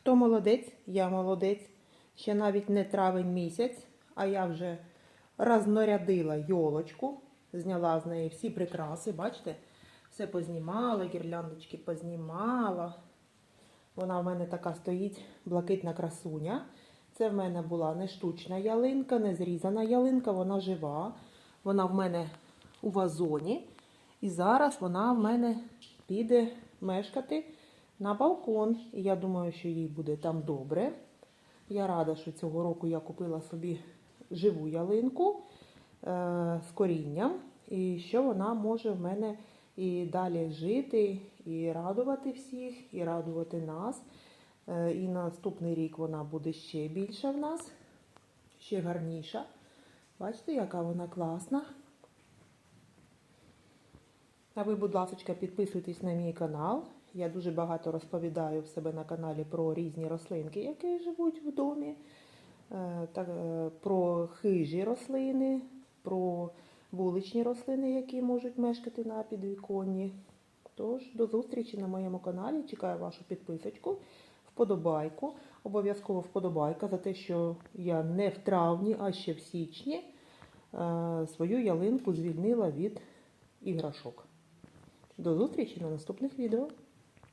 Хто молодець? Я молодець. Ще навіть не травень місяць, а я вже рознарядила йолочку, зняла з неї всі прикраси, бачите? Все познімала, гірляндочки познімала. Вона в мене така стоїть блакитна красуня. Це в мене була не штучна ялинка, не зрізана ялинка, вона жива. Вона в мене у вазоні. І зараз вона в мене піде мешкати на балкон. І я думаю, що їй буде там добре. Я рада, що цього року я купила собі живу ялинку е, з корінням, і що вона може в мене і далі жити, і радувати всіх, і радувати нас. Е, і наступний рік вона буде ще більша в нас, ще гарніша. Бачите, яка вона класна. А ви, будь ласка, підписуйтесь на мій канал. Я дуже багато розповідаю в себе на каналі про різні рослинки, які живуть в домі, е, е, про хижі рослини, про вуличні рослини, які можуть мешкати на підвіконні. Тож, до зустрічі на моєму каналі. Чекаю вашу підписочку, вподобайку. Обов'язково вподобайка за те, що я не в травні, а ще в січні е, свою ялинку звільнила від іграшок. До зустрічі на наступних відео.